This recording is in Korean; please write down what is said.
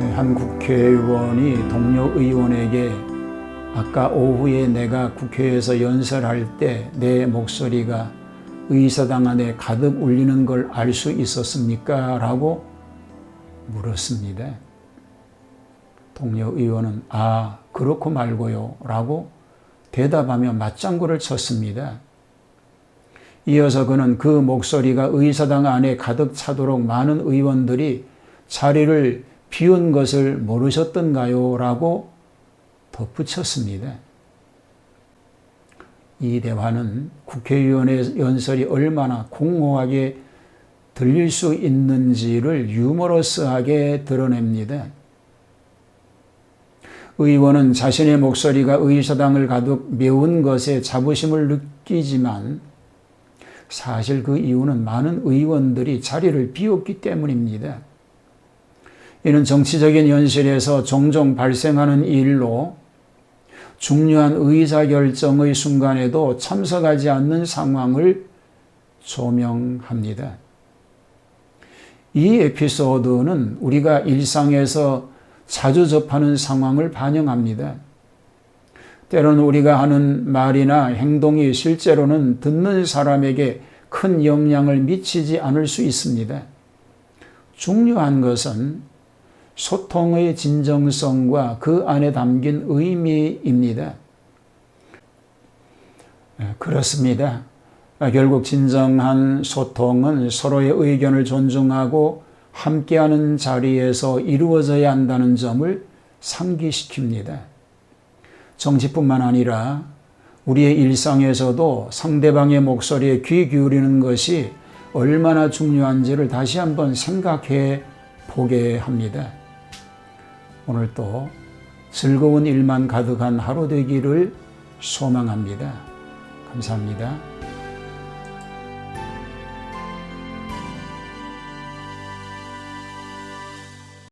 한 국회의원이 동료 의원에게 아까 오후에 내가 국회에서 연설할 때 내 목소리가 의사당 안에 가득 울리는 걸 알 수 있었습니까? 라고 물었습니다. 동료 의원은 아, 그렇고 말고요. 라고 대답하며 맞장구를 쳤습니다. 이어서 그는 그 목소리가 의사당 안에 가득 차도록 많은 의원들이 자리를 비운 것을 모르셨던가요? 라고 덧붙였습니다. 이 대화는 국회의원의 연설이 얼마나 공허하게 들릴 수 있는지를 유머러스하게 드러냅니다. 의원은 자신의 목소리가 의사당을 가득 메운 것에 자부심을 느끼지만 사실 그 이유는 많은 의원들이 자리를 비웠기 때문입니다. 이는 정치적인 현실에서 종종 발생하는 일로 중요한 의사결정의 순간에도 참석하지 않는 상황을 조명합니다. 이 에피소드는 우리가 일상에서 자주 접하는 상황을 반영합니다. 때로는 우리가 하는 말이나 행동이 실제로는 듣는 사람에게 큰 영향을 미치지 않을 수 있습니다. 중요한 것은 소통의 진정성과 그 안에 담긴 의미입니다. 그렇습니다. 결국 진정한 소통은 서로의 의견을 존중하고 함께하는 자리에서 이루어져야 한다는 점을 상기시킵니다. 정치뿐만 아니라 우리의 일상에서도 상대방의 목소리에 귀 기울이는 것이 얼마나 중요한지를 다시 한번 생각해 보게 합니다. 오늘도 즐거운 일만 가득한 하루 되기를 소망합니다. 감사합니다.